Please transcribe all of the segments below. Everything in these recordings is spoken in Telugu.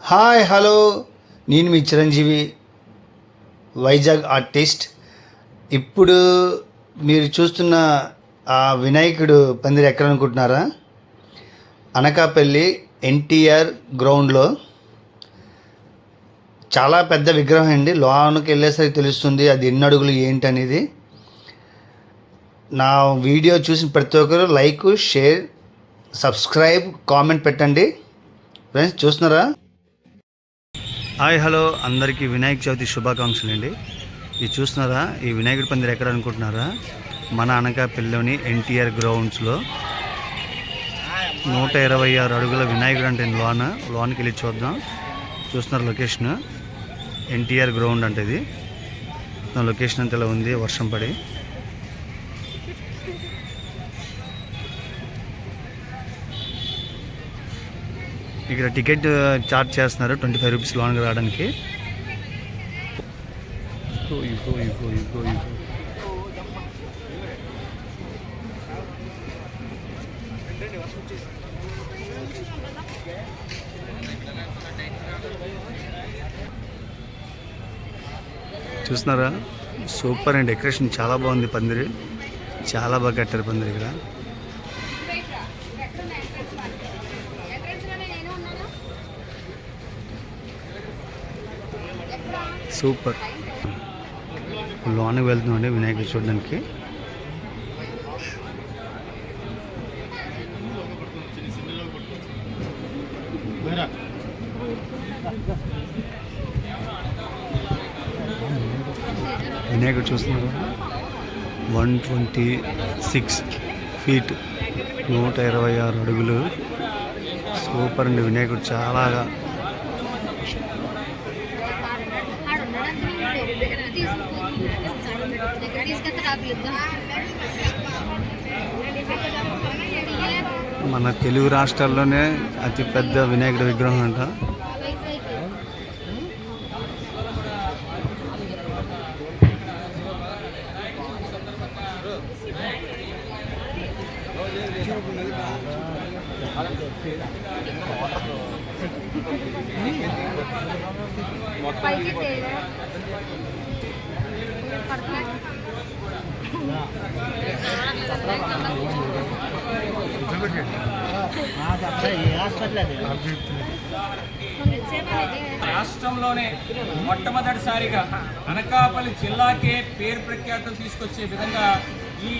Hi hello. నేను మీ చిరంజీవి వైజాగ్ ఆర్టిస్ట్. ఇప్పుడు మీరు చూస్తున్న ఆ వినాయకుడు పందిరి ఎక్కడ అనుకుంటున్నారా అనకాపల్లి ఎన్టీఆర్ గ్రౌండ్లో. చాలా పెద్ద విగ్రహం అండి. లోనికి వెళ్ళేసరికి తెలుస్తుంది అది ఎన్ని అడుగులు ఏంటి అనేది నా వీడియో చూసిన ప్రతి ఒక్కరు లైక్ షేర్ సబ్స్క్రైబ్ కామెంట్ పెట్టండి. ఫ్రెండ్స్ చూస్తున్నారా? Hi hello. అందరికీ వినాయక చవితి శుభాకాంక్షలు అండి ఇది చూస్తున్నారా? ఈ వినాయకుడి పందిరి ఎక్కడ అనుకుంటున్నారా? మన అనకాపల్లిలోని ఎన్టీఆర్ గ్రౌండ్స్లో నూట ఇరవై ఆరు అడుగుల వినాయకుడు అంటే లోన లోనికి వెళ్ళి చూద్దాం. చూస్తున్నారు లొకేషన్. ఎన్టీఆర్ గ్రౌండ్ అంటే ఇది. నా లొకేషన్ అంతా ఉంది వర్షం పడి. ఇక్కడ టికెట్ చార్జ్ చేస్తున్నారు. ట్వంటీ ఫైవ్ రూపీస్ లోన్కి రావడానికి. చూస్తున్నారా? Super and. డెకరేషన్ చాలా బాగుంది పందిరి. చాలా బాగా కట్టారు పందిరి ఇక్కడ. సూపర్. లోనికి వెళ్తుందండి వినాయకుడు చూడడానికి. వినాయకుడు చూస్తున్నారు. వన్ ట్వంటీ సిక్స్ ఫీట్ నూట ఇరవై ఆరు అడుగులు. సూపర్ అండి వినాయకుడు. చాలా మన తెలుగు రాష్ట్రాల్లోనే అతి పెద్ద వినాయకుడి విగ్రహం అంట. పైకి రాష్ట్రంలోనే మొట్టమొదటిసారిగా అనకాపల్లి జిల్లాకే పేరు ప్రఖ్యాతులు తీసుకొచ్చే విధంగా ఈ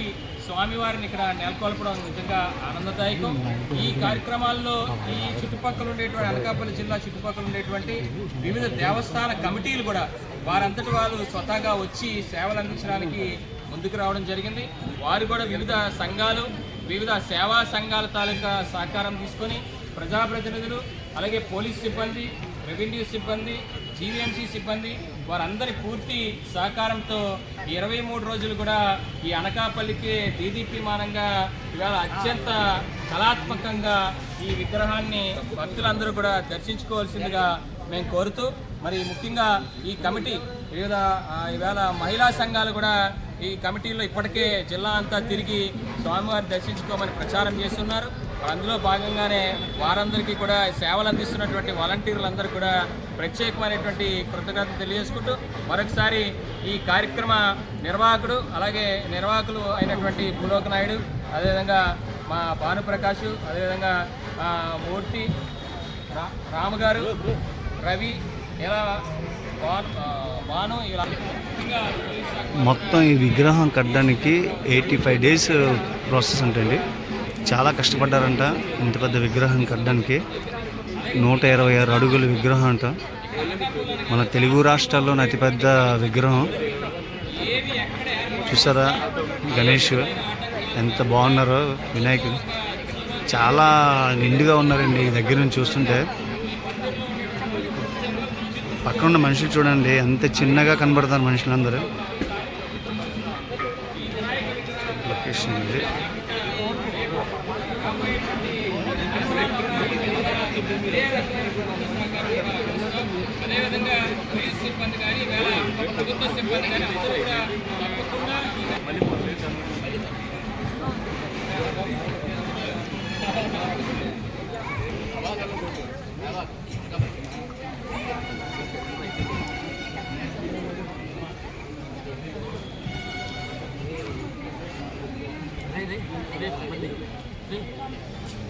స్వామివారిని ఇక్కడ నెలకొల్పడం నిజంగా ఆనందదాయకం. ఈ కార్యక్రమాల్లో ఈ చుట్టుపక్కల ఉండేటువంటి అనకాపల్లి జిల్లా చుట్టుపక్కల ఉండేటువంటి వివిధ దేవస్థాన కమిటీలు కూడా వారంతటి వాళ్ళు స్వతహాగా వచ్చి సేవలు అందించడానికి ముందుకు రావడం జరిగింది. వారు కూడా వివిధ సంఘాలు వివిధ సేవా సంఘాల తాలూకా సహకారం తీసుకొని ప్రజాప్రతినిధులు అలాగే పోలీస్ సిబ్బంది రెవెన్యూ సిబ్బంది జీవీఎంసీ సిబ్బంది వారందరి పూర్తి సహకారంతో ఇరవై మూడు రోజులు కూడా ఈ అనకాపల్లికి దీదీప్యమానంగా ఇవాళ అత్యంత కళాత్మకంగా ఈ విగ్రహాన్ని భక్తులందరూ కూడా దర్శించుకోవాల్సిందిగా మేము కోరుతూ మరి ముఖ్యంగా ఈ కమిటీ వివిధ ఈవేళ మహిళా సంఘాలు కూడా ఈ కమిటీలో ఇప్పటికే జిల్లా అంతా తిరిగి స్వామివారిని దర్శించుకోమని ప్రచారం చేస్తున్నారు. అందులో భాగంగానే వారందరికీ కూడా సేవలు అందిస్తున్నటువంటి వాలంటీర్లందరూ కూడా ప్రత్యేకమైనటువంటి కృతజ్ఞతలు తెలియజేసుకుంటూ మరొకసారి ఈ కార్యక్రమ నిర్వాహకుడు అలాగే నిర్వాహకులు అయినటువంటి భూలోక నాయుడు అదేవిధంగా మా భానుప్రకాష్ అదేవిధంగా మూర్తి రా- రామగారు రవి ఇలా మొత్తం ఈ విగ్రహం కట్టడానికి ఎయిటీ ఫైవ్ డేస్ ప్రాసెస్ ఉంటుంది చాలా కష్టపడ్డారంట ఇంత పెద్ద విగ్రహం కట్టడానికి. నూట ఇరవై ఆరు అడుగుల విగ్రహం అంట. మన తెలుగు రాష్ట్రాల్లోని అతిపెద్ద విగ్రహం. చూసారా గణేష్ ఎంత బాగున్నారో వినాయకుడు. చాలా నిండుగా ఉన్నారండి దగ్గర నుంచి చూస్తుంటే. పక్కన ఉన్న మనుషులు చూడండి. ఎంత చిన్నగా కనబడతారు మనుషులందరూ. లొకేషన్ ఇది. అదేవిధంగా పోలీస్ సిబ్బంది కానీ ప్రభుత్వ సిబ్బంది కానీ అందరూ కూడా Vem, vem, vem.